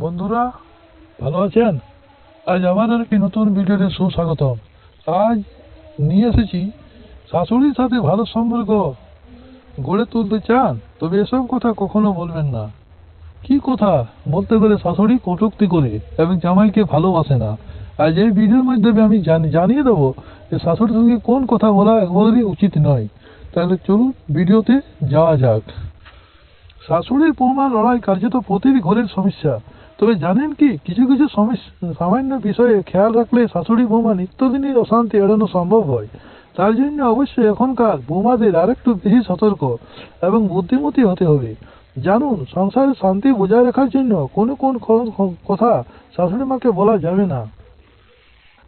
বন্ধুরা, ভালো আছেন? আজ আমার আর একটি নতুন ভিডিওতে সুস্বাগতম। আজ নিয়ে এসেছি শাশুড়ির সাথে ভালো সম্পর্ক। গড়ে তুলতে চান, তবে এসব কথা কখনো বলবেন না। কি কথা? বলতে গেলে শাশুড়ি কটুক্তি করে এবং জামাইকে ভালোবাসে না। আজ এই ভিডিওর মাধ্যমে আমি জানি, জানিয়ে দেবো যে শাশুড়ির সঙ্গে কোন কথা বলা একবারই উচিত নয়। তাহলে চলুন ভিডিওতে যাওয়া যাক। শাশুড়ির বৌমা লড়াই কার্যত প্রতিটি ঘরের সমস্যা। তবে জানেন কি, কিছু কিছু সামান্য বিষয়ে খেয়াল রাখলে শাশুড়ি বৌমা নিত্যদিনের অশান্তি এড়ানো সম্ভব হয়। তার জন্য অবশ্যই এখনকার বৌমাদের আরেকটু বেশি সতর্ক এবং বুদ্ধিমতী হতে হবে। জানুন, সংসারে শান্তি বজায় রাখার জন্য কোনো কোন কথা শাশুড়ি মাকে বলা যাবে না।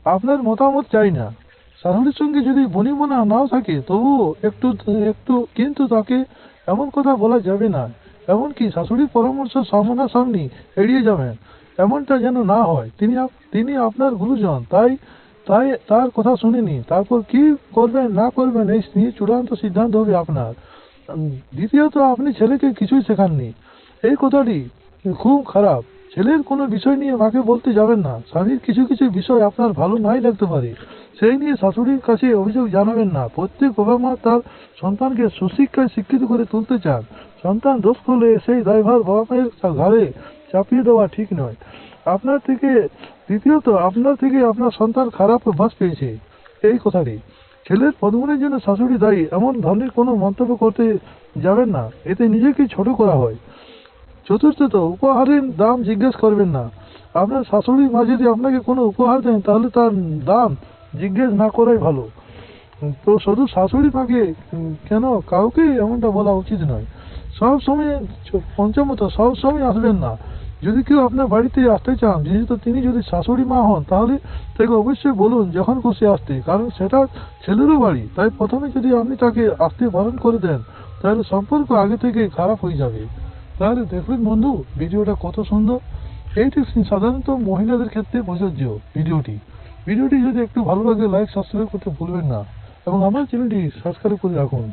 আপনার মতামত চাই না। শাশুড়ির সঙ্গে যদি বনিবনা নাও থাকে, তবুও একটু একটু কিন্তু তাকে এমন কথা বলা যাবে না। এমনকি শাশুড়ির পরামর্শ সামনা সামনি এড়িয়ে যাবেন। এমনটা যেন না হয়। তিনি তিনি আপনার গুরুজন, তাই তাই তার কথা শুনেনি। তারপর কি করবেন, না করবেন, এই নিয়ে চূড়ান্ত সিদ্ধান্ত হবে আপনার। দ্বিতীয়ত, আপনি ছেলেকে কিছুই শেখাননি। এই কথাটি খুব খারাপ। ছেলের কোনো বিষয় নিয়ে মাকে বলতে যাবেন না। স্বামীর কিছু কিছু বিষয় আপনার ভালো নাই লাগতে পারে। সেই নিয়ে শাশুড়ির কাছে অভিযোগ জানাবেন না। প্রত্যেক বাবা মা তার সন্তানকে সুশিক্ষায় শিক্ষিত করে তুলতে চান। সন্তান দোষ করলে সেই দায়ভার বাবা মায়ের ঘাড়ে চাপিয়ে দেওয়া ঠিক নয়। আপনার থেকে, দ্বিতীয়ত, আপনার থেকে আপনার সন্তান খারাপ অভ্যাস পেয়েছে। এই কথাটি। ছেলের পদগুণের জন্য শাশুড়ি দায়ী, এমন ধরনের কোনো মন্তব্য করতে যাবেন না। এতে নিজেকে ছোট করা হয়। চতুর্থত উপহারের দাম জিজ্ঞেস করবেন না। আপনার শাশুড়ি মা যদি আপনাকে কোনো উপহার দেন, তাহলে তার দাম জিজ্ঞেস না করাই ভালো। তো শুধু শাশুড়ি মাকে কেন কাউকে এমনটা বলা উচিত নয়। সব সময় পঞ্চমত, সব সময় আসবেন না। যদি কেউ আপনার বাড়িতে আসতে চান যেহেতু তিনি যদি শাশুড়ি মা হন, তাহলে তাকে অবশ্যই বলুন যখন খুশি আসতে, কারণ সেটা ছেলেরও বাড়ি। তাই প্রথমে যদি আপনি তাকে আসতে বারণ করে দেন, তাহলে সম্পর্ক আগে থেকে খারাপ হয়ে যাবে। তাহলে দেখবেন বন্ধু, ভিডিওটা কত সুন্দর। এইটি সাধারণত মহিলাদের ক্ষেত্রে প্রযোজ্য ভিডিওটি। ভিডিওটি যদি একটু ভালো লাগে লাইক সাবস্ক্রাইব করতে ভুলবেন না। এবং আমার চ্যানেলটি সাবস্ক্রাইব করে রাখুন।